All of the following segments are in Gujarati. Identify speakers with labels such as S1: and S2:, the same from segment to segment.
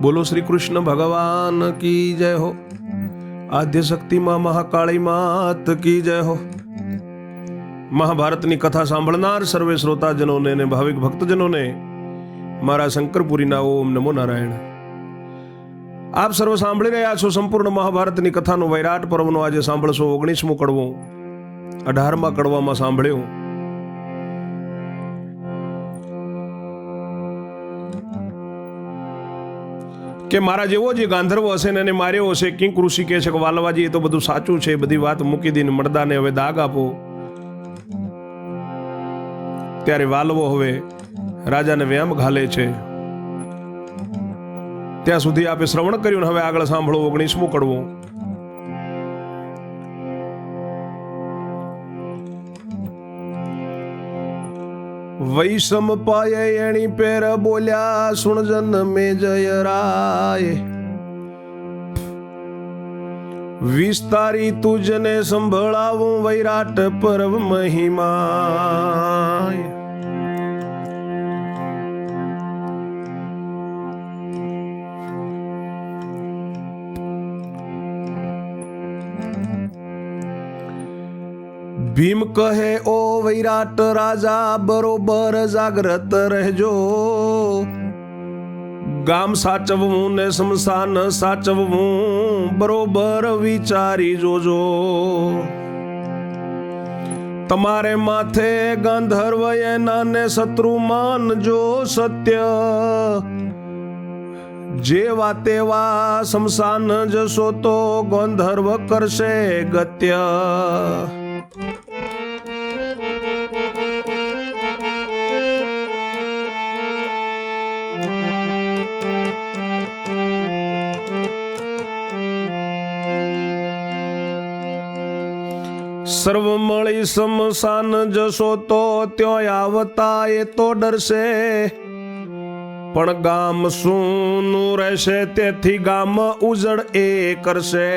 S1: બોલો શ્રી કૃષ્ણ ભગવાન કી જય હો. આદ્ય શક્તિમાં મહાકાળી માત કી જય હો. મહાભારતની કથા સાંભળનાર સર્વે શ્રોતાજનોને અને ભાવિક ભક્તજનોને મારા શંકરપુરીના ઓમ નમો નારાયણ. આપ સર્વ સાંભળી રહ્યા છો સંપૂર્ણ મહાભારતની કથાનો વૈરાટ પર્વનો આજે સાંભળશો, ઓગણીસમો કડવો. અઢારમા કડવામાં સાંભળ્યો. કે મારા જેવો જે ગાંધર્વ હશે ને એને માર્યો હશે, કિંક ઋષિ કહે છે કે વાલવાજી, એ તો બધું સાચું છે બધી વાત મૂકી દઈને મરદાને હવે દાગ આપો. ત્યારે વાલવો હવે રાજાને વ્યામ ઘાલે છે. ત્યાં સુધી આપે શ્રવણ કર્યું ને હવે આગળ સાંભળો, ઓગણીસમું કડવું. વૈષમ પાય એણી પેર બોલ્યા સુણજન મે જય રાય. વિસ્તારી તુજને સંભળાવું વૈરાટ પર્વ મહિમા ભીમ કહે, ઓ વૈરાટ રાજા, બરોબર જાગ્રત રહેજો. ગામ સાચવવું ને સ્મશાન સાચવવું, બરોબર વિચારી જોજો. તમારે માથે ગાંધર્વ એના ને શત્રુ માનજો સત્ય. જેવા તેવા સ્મશાન જશો તો ગંધર્વ કરશે ગત્ય. સર્વ મળી સમસાન જશો તો ત્યાં આવતા એ તો ડરશે. પણ ગામ સૂનું રહેશે, તેથી ગામ ઉજળ એ કરશે.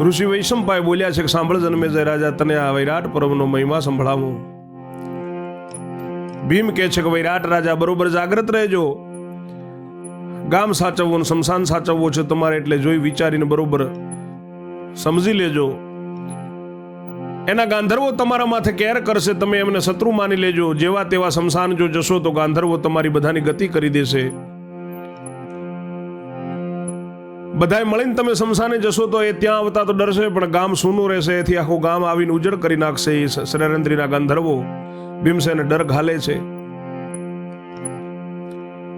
S1: ઋષિ વૈશંપાય બોલ્યા છે કે સાંભળ જન્મે જય રાજા, તને આ વૈરાટ પર્વનો મહિમા સંભળાવો. ભીમ કે છે કે વૈરાટ રાજા, બરોબર જાગ્રત રહેજો. ગામ સાચવવું શમશાન સાચવવો છે તમારે એટલે જોઈ વિચારીને બરોબર સમજી લેજો. એના ગાંધર્વો તમારા માથે કેર કરશે, તમે એમને શત્રુ માની લેજો. જેવા તેવા શમશાન જો જશો, તો ગાંધર્વો તમારી બધાની ગતિ કરી દેશે. બધાએ મળીને તમે શમશાને જશો, તો એ ત્યાં આવતા તો ડરશે, પણ ગામ સૂનું રહેશે. એથી આખું ગામ આવીને ઉજળ કરી નાખશે એ શરેન્દ્રીના ગાંધર્વો. ભીમસેને ડર ઘાલે છે.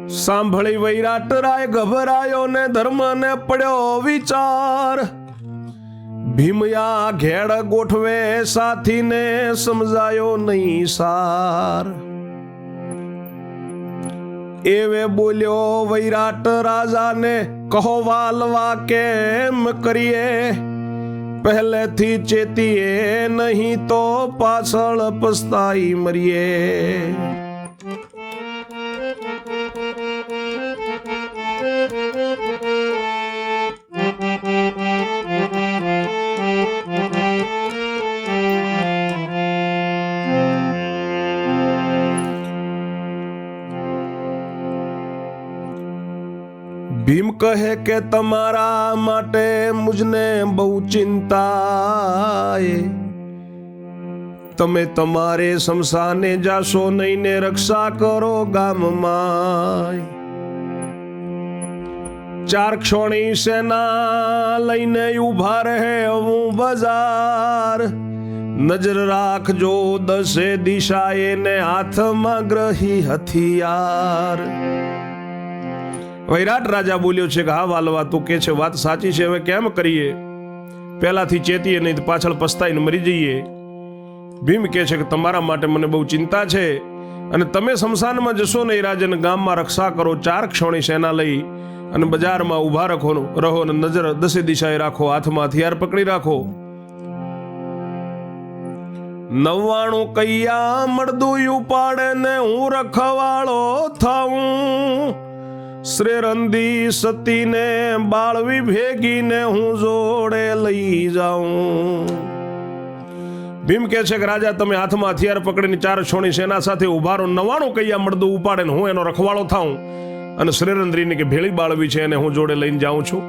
S1: સાંભળી વૈરાટ રાય ગભરાયો ને ધર્મ ને પડ્યો વિચાર. ભીમયા ઘેડ ગોઠવે સાથીને સમજાયો નહીં સાર. એવે બોલ્યો, વૈરાટ રાજાને કહો વાલવા કેમ કરીએ? પહેલેથી ચેતીએ નહીં તો પાછળ પસ્તાઈ મરીએ. કહે કે તમારા માટે મુજને બહુ ચિંતા તમે તમારે શમશાને જાશો નહીં ને રક્ષા કરો ગામમાં ચાર ક્ષોણી સેના લઈને ઊભા રહે હું બજાર. નજર રાખજો દસે દિશાએ ને હાથમાં ગ્રહી હથિયાર. વૈરાટ રાજા બોલ્યો છે કે, હા, વાલવા, તું કે છે, વાત સાચી છે, હવે કેમ કરીએ? પહેલાથી ચેતીએ નહીં પાછળ પસ્તાઈને મરી જઈએ. ભીમ કહે છે કે, તમારા માટે મને બહુ ચિંતા છે અને તમે શમશાનમાં જશો ને એ રાજન ગામમાં રક્ષા કરો, ચાર ક્ષોણી સેના લઈ અને બજારમાં ઊભા રાખો, રહો અને નજર દસે દિશાએ રાખો, હાથમાં હથિયાર પકડી રાખો. નવ્વાણું કૈયા મળદું ઉપાડે ને હું રખવાળો થાઉં. શ્રેરંદી સતીને બાળવી ભેગીને હું જોડે લઈ જાઉં. ભીમ કહે છે કે, રાજા, તમે હાથમાં હથિયાર પકડીને ચાર છોણી સેના સાથે ઉભારો, નવાણું કૈયા મળદું ઉપાડે ને હું એનો રખવાળો થાઉં. અને શ્રેરંદ્રીને કે, ભેળી બાળવી છે એને હું જોડે લઈને જાઉં છું.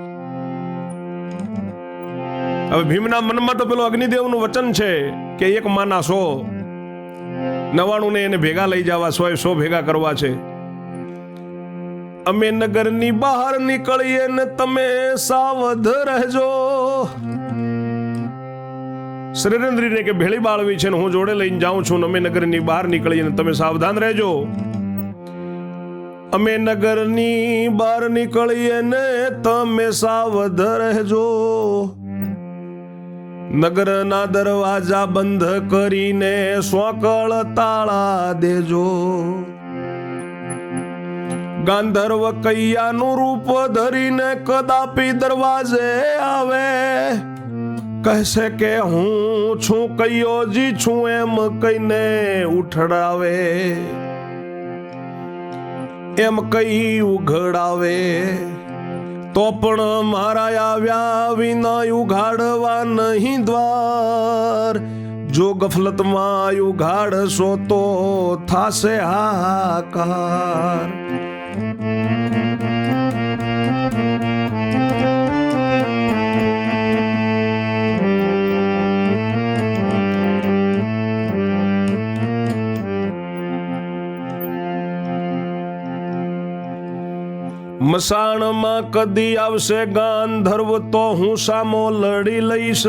S1: હવે ભીમના મનમાં તો પેલું અગ્નિદેવનું વચન છે કે, એક માના સો નવાણું ને એને ભેગા લઈ જવા સો સો ભેગા કરવા છે. અમે નગરની બહાર નીકળીએ ને તમે સાવધ રહેજો. શ્રીરેન્દ્રીને કે ભેળી બાળવી છે ને હું જોડે લઈને જાઉં છું અમે નગરની બહાર નીકળીએ ને તમે સાવધાન રહેજો. અમે નગરની બહાર નીકળીએ ને તમે સાવધ રહેજો. નગરના દરવાજા બંધ કરીને સોકળ તાળા દેજો. ગાંધર્વ કૈયાનું રૂપ ધરીને કદાપી દરવાજે આવે. કહેશે કે હું છું કૈયોજી, છું એમ કહીને ઉઠડાવે. એમ કઈ ઉઘડાવે. તો પણ મારા આવ્યા વિના ઉઘાડવા નહીં દ્વાર. જો ગફલતમાં ઉઘાડશો તો થાશે હાહાકાર. મસાણમાં કદી આવશે ગાંધર્વ તો હું સામો લડી લઈશ.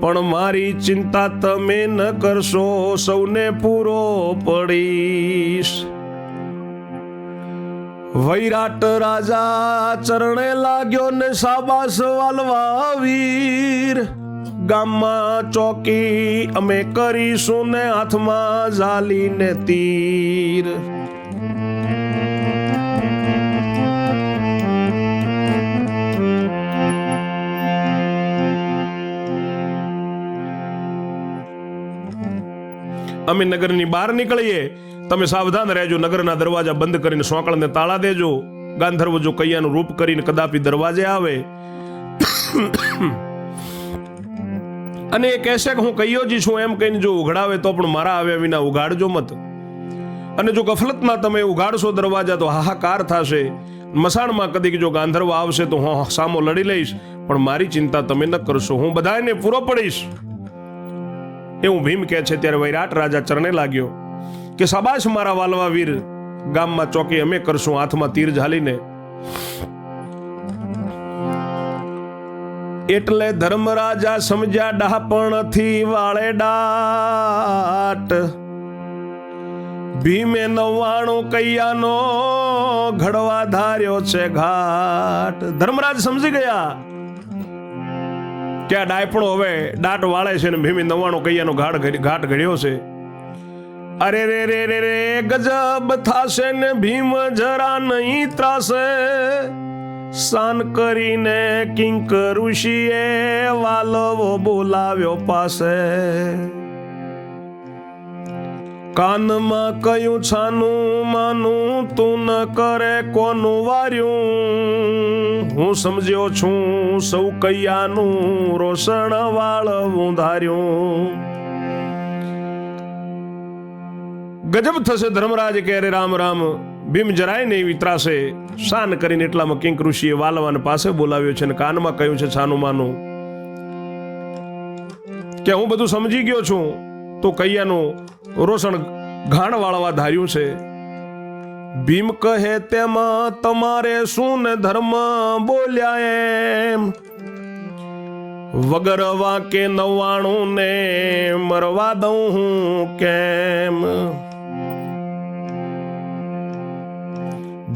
S1: પણ મારી ચિંતા તમે ન કરશો, સૌને પૂરો પડીશ. વૈરાટ રાજા ચરણે લાગ્યો ને સાબાસ વાલવા વીર ગામમાં ચોકી અમે કરીશું ને હાથમાં ઝાલીને તીર. અમે નગરની બહાર નીકળીએ. તમે સાવધાન રહેજો, નગરના દરવાજા બંધ કરીને સોંકળને તાળા દેજો. ગાંધર્વ જો કૈયાનું રૂપ કરીને કદાપી દરવાજે આવે. અને એ કહેશે કે હું કૈયોજી છું, એમ કહીને જો ઉઘડાવે તો પણ મારા આવ્યા વિના ઉઘાડજો મત. અને જો ગફલતમાં તમે ઉઘાડશો દરવાજા તો હાહાકાર થશે. મસાણમાં કદીક જો ગાંધર્વ આવશે તો હું સામો લડી લઈશ, પણ મારી ચિંતા તમે ન કરશો. હું બધાને પૂરો પડીશ. એવું ભીમ કહે છે, ત્યારે વૈરાટ રાજા ચરણે લાગ્યો કે સાબાશ મારા વાલવા વીર, ગામમાં ચોકી અમે કરશું હાથમાં તીર ઝાલીને. એટલે ધર્મરાજા સમજ્યા ડાહપણથી વાળે ડાટ. ભીમે નવ્વાણું કૈયાનો ઘડવા ધાર્યો છે ઘાટ. ધર્મરાજ સમજી ગયા. આ ડાયપણો હવે દાટ વાળે છે ને ભીમી નવાણું કૈયાનો ઘાટ ઘાટ ઘડ્યો છે. અરે રે રે રે રે, ગજબ થાશે ને ભીમ જરા નહીં ત્રાસે સાન કરીને કિંક ઋષિએ વાલવો બોલાવ્યો પાસે. કાનમાં કયું છાનું માનું તું ન કરે કોનું વાર્યું? હું સમજ્યો છું સૌ કૈયાનું રોષણ વાળવું ધાર્યું. ગજબ થશે ધર્મરાજ કે રામ રામ? ભીમ જરાય નહીં વિતરાશે. શાન કરીને એટલામાં કિંક ઋષિએ વાલવાન પાસે બોલાવ્યો છે અને કાનમાં કહ્યું છે છાનું માનું. કે હું બધું સમજી ગયો છું. તો કૈયાનું રોષણ ઘાણ વાળવા ધાર્યું છે. ભીમ કહે તેમાં તમારે શું ને ધર્મ બોલ્યા એમ? વગર વાકે નવાણું ને મરવા દઉં હું કેમ?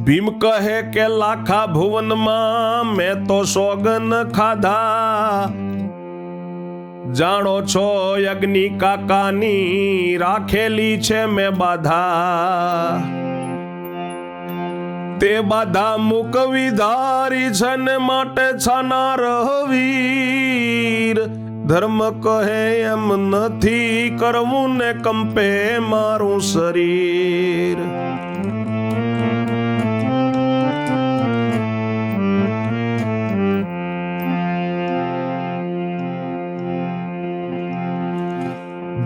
S1: ભીમ કહે કે લાખા ભુવનમાં મેં તો સોગન ખાધા. જાણો છો અગ્નિ કાકાની રાખેલી છે મેં બાધા. તે બાધા મુકવી ધારી છે ને માટે છાના રહવીર ધર્મ કહે એમ નથી કરવું ને કંપે મારું શરીર.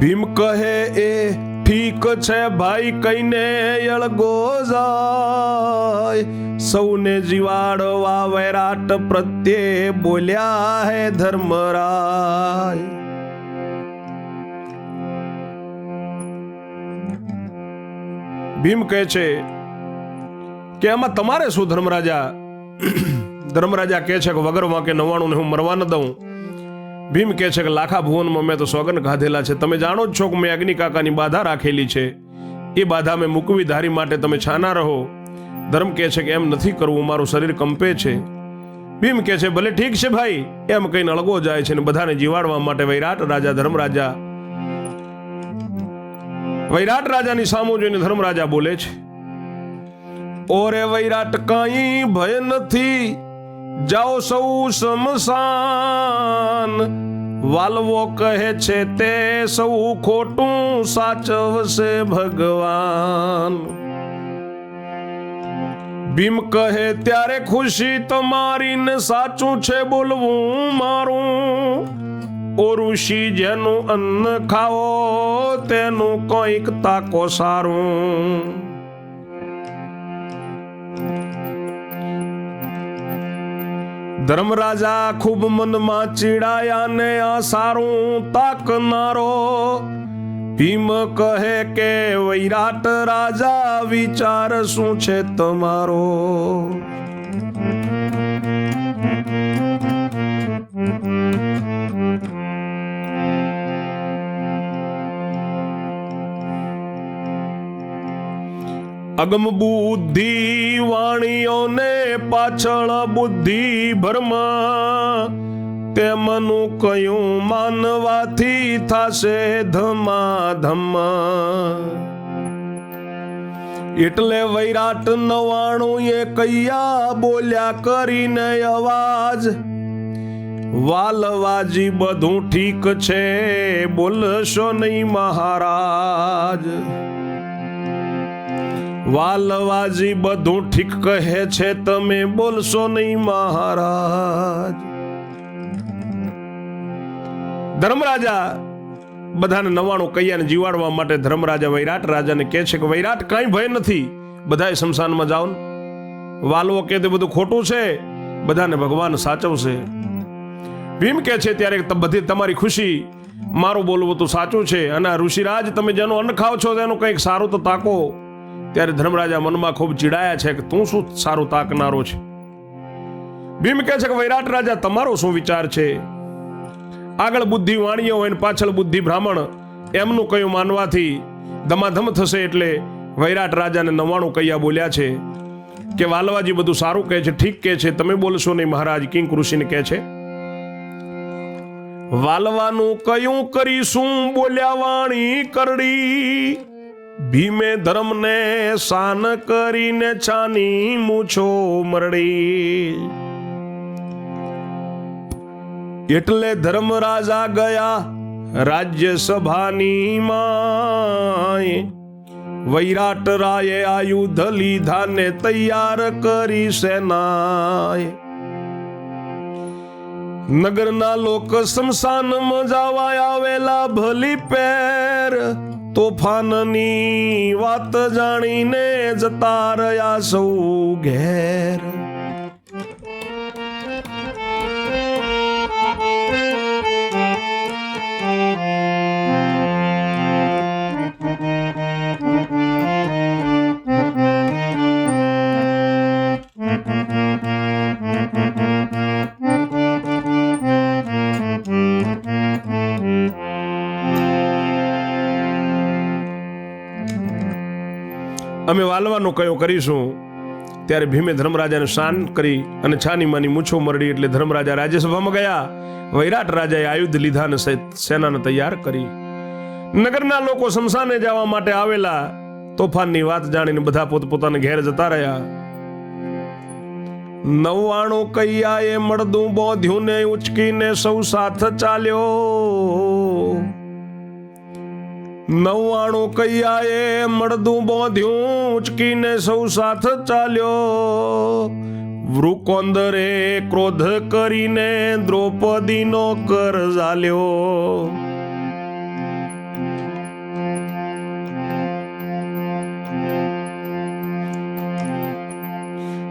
S1: ભીમ કહે, એ ઠીક છે ભાઈ, કઈને અળગો જાય. સૌને જીવાડવા વૈરાટ પ્રત્યે બોલ્યા હે ધર્મરાય. ભીમ કહે છે કે, આમાં તમારે શું ધર્મરાજા? ધર્મરાજા કહે છે કે, વગર વાંકે નવાણું ને હું મરવા ન દઉં. ભીમ કહે છે કે લાખા ભુવનમાં મેં તો સોગન ખાધેલા છે. તમે જાણો જ છો કે મેં અગ્નિ કાકાની બાધા રાખેલી છે. એ બાધા મેં મૂકવી ધારી માટે તમે છાના રહો. ધર્મ કહે છે કે એમ નથી કરવું, મારું શરીર કંપે છે. ભીમ કહે છે, ભલે ઠીક છે ભાઈ, એમ કહીને અળગો જાય છે ને બધાને જીવાડવા માટે વૈરાટ રાજા ધર્મરાજા વૈરાટ રાજાની સામો જોઈને ધર્મરાજા બોલે છે. ઓરે વૈરાટ કાંઈ ભય નથી જાઓ સૌ સમસાન વાલવો કહે છે તે સૌ ખોટું સાચવશે ભગવાન. ભીમ કહે, ત્યારે ખુશી તમારી ને સાચું છે બોલવું મારું. ઓ ઋષિ, જેનું અન્ન ખાઓ, તેનું કોઈક તાકો સારું. ધર્મરાજા ખૂબ મનમાં ચીડાયા ને આ સારું તાકનારો. ભીમ કહે કે, વૈરાટ રાજા, વિચાર શું છે તમારો? અગમ બુદ્ધિ વાણીઓને પાછળ બુદ્ધિ ભરમાં તેમનું કયું માનવાથી થશે ધમાધમ એટલે વૈરાટ નવાણું એ કૈયા બોલ્યા કરીને અવાજ. વાલવાજી બધું ઠીક છે, બોલશો નહીં મહારાજ. વાલવાજી બધું ઠીક કહે છે, તમે બોલશો નહીં મહારાજ. ધર્મરાજા બધાને નવાણું કૈયાને જીવાડવા માટે ધર્મરાજા વૈરાટ રાજાને કહે છે કે, વૈરાટ, કાંઈ ભય નથી. બધાએ શમશાનમાં જાઓ. વાલવો કે તે બધું ખોટું છે. બધાને ભગવાન સાચવશે. ભીમ કહે છે, ત્યારે બધી તમારી ખુશી મારું બોલવું તો સાચું છે. અને ઋષિરાજ, તમે જેનું અન્ન ખાવ છો, તેનું કંઈક સારું તો તાકો. ત્યારે ધર્મરાજા મનમાં ખૂબ ચીડાયા છે કે તું શું સારું તાકનારો છે? ભીમ કહે છે કે વૈરાટ રાજા, તમારો શું વિચાર છે? આગળ બુદ્ધિ વાણીઓ હોય પાછળ બુદ્ધિ બ્રાહ્મણ, એમનું કયું માનવાથી ધમાધમ થશે એટલે વૈરાટ રાજાને નવાણું કૈયા બોલ્યા છે કે વાલવાજી બધું સારું કહે છે, ઠીક કહે છે, તમે બોલશો નહીં મહારાજ કિંગ ઋષિને કહે છે. વાલવાનું કયું કરીશું, બોલ્યા વાણી કરડી. ભીમે ધર્મને શાન કરીને છાની મૂછો મરડી. એટલે ધર્મરાજા ગયા રાજ્યસભાની માય વૈરાટ રાયે આયુધ લીધાને તૈયાર કરી સેનાય નગરના લોક સ્મશાનમાં જવા આવેલા ભલી પેર. તોફાનની વાત જાણીને જતા રહ્યા સૌ ઘેર. અમે વાલવાનો કયો કરીશું? ત્યારે ભીમે ધર્મરાજાને શાન કરી અને છાની માની મૂછો મરડી એટલે ધર્મરાજા રાજ્યસભામાં ગયા. વૈરાટ રાજાએ આયુધ લીધા અને સેનાને તૈયાર કરી. નગરના લોકો શમશાને જવા માટે આવેલા. તોફાનની વાત જાણીને બધા પોતપોતાના ઘેર જતા રહ્યા. નવ્વાણું કૈયાએ મળદું બોધ્યું ને ઉચકીને સૌ સાથ ચાલ્યો. નવ્વાણું કૈયાએ મળદું બોધ્યું, ઉચકીને સૌ સાથ ચાલ્યો. વૃકોંદરે ક્રોધ કરીને દ્રૌપદીનો કર ઝાલ્યો.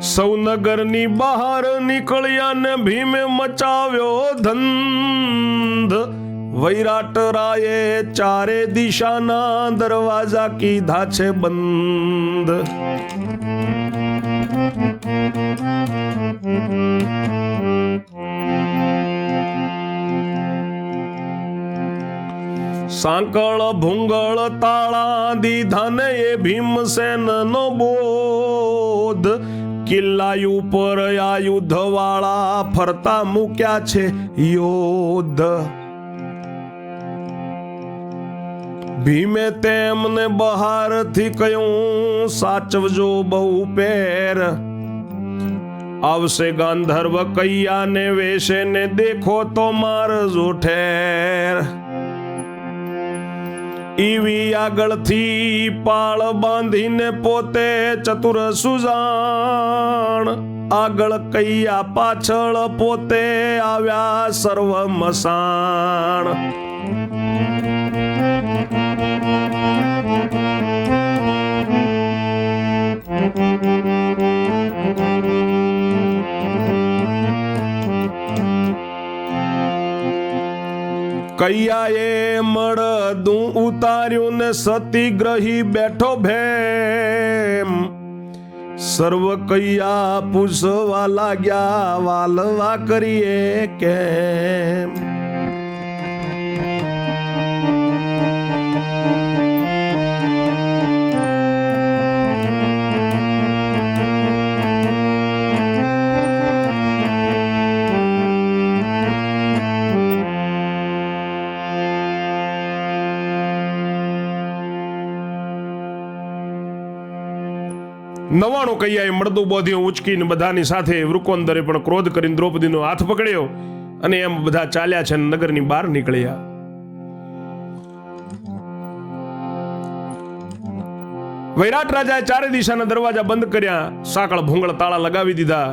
S1: સૌનગરની બહાર નીકળ્યા ને ભીમે મચાવ્યો ધંધ. વૈરાટ રાયે ચારે દિશાના દરવાજા કીધા છે બંધ. સાંકળ, ભૂંગળ, તાળા દીધા ને એ ભીમસેન નો બોધ. કિલ્લા ઉપર આયુધ વાળા ફરતા મૂક્યા છે યોધ. ભીમે તેમને બહારથી કહ્યું સાચવજો બહુ પેર. આવશે ગાંધર્વ કૈયાને વેશે ને દેખો તો મારજો ઠેર. ઈવી આગળથી પાળ બાંધીને પોતે ચતુર સુજાણ. આગળ કૈયા પાછળ પોતે આવ્યા સર્વ મસાણ કૈયાએ મળદું ઉતાર્યું ને સતીગ્રહી બેઠો ભેમ. સર્વ કૈયા પૂછવા લાગ્યા વાલવા કરીએ કેમ? કૈયાએ મળદું બોધ્યું ઉચકીને બધાની સાથે વૃકોંદરે પણ ક્રોધ કરીને દ્રૌપદીનો હાથ પકડ્યો અને એમ બધા ચાલ્યા છે નગરની બહાર નીકળ્યા. વૈરાટ રાજાએ ચારે દિશાના દરવાજા બંધ કર્યા, સાંકળ ભૂંગળ તાળા લગાવી દીધા.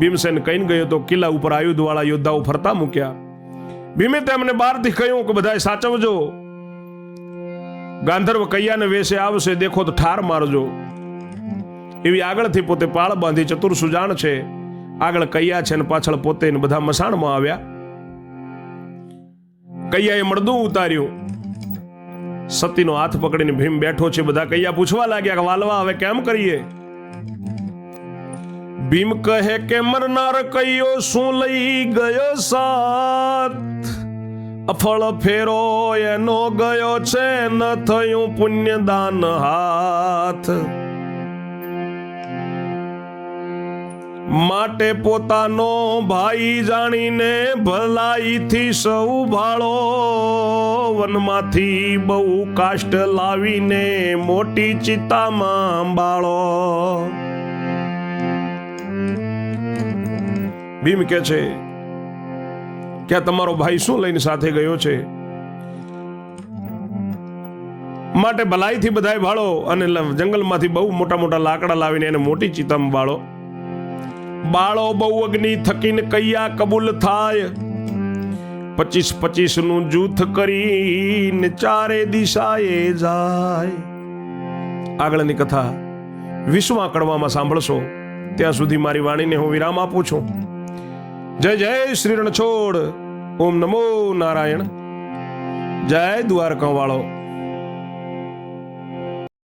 S1: ભીમસેન કહીને ગયો તો કિલ્લા ઉપર આયુધવાળા યોદ્ધાઓ ફરતા મૂક્યા. ભીમે તેમને બહારથી કહ્યું કે બધાએ સાચવજો. ગાંધર્વ કૈયાને વેશે આવશે, દેખો તો ઠાર મારજો. એવી આગળથી પોતે પાળ બાંધી ચતુર સુજાણ છે. આગળ કૈયા છે ને પાછળ પોતે બધા મસાણમાં આવ્યા. કૈયાએ મળદું ઉતાર્યું. સતીનો હાથ પકડીને ભીમ બેઠો છે. બધા કૈયા પૂછવા લાગ્યા કે, વાલવા, હવે કેમ કરીએ? ભીમ કહે કે, મરનાર કૈયો શું લઈ ગયો સાથ? અફળ ફેરો એનો ગયો છે, ન થયું પુણ્યદાન હાથ. માટે પોતાનો ભાઈ જાણીને ભલાઈથી સૌ ભાળો. વનમાંથી બહુ કાષ્ટ લાવીને મોટી ચિતામાં બાળો. ભીમ કે છે કે આ તમારો ભાઈ શું લઈને સાથે ગયો છે? માટે ભલાઈથી બધાય ભાળો અને જંગલમાંથી બહુ મોટા મોટા લાકડા લાવીને એને મોટી ચિતામાં બાળો. બાળો બહુ અગ્નિ થકીને કૈયા કબૂલ થાય. પચીસ પચીસનું જૂથ કરીને ચારે દિશાએ જાય. આગળની કથા વિશ્વમાં કડવામાં સાંભળશો. ત્યાં સુધી મારી વાણીને હું વિરામ આપું છું. જય જય શ્રી રણછોડ. ઓમ નમો નારાયણ. જય દ્વારકા વાળો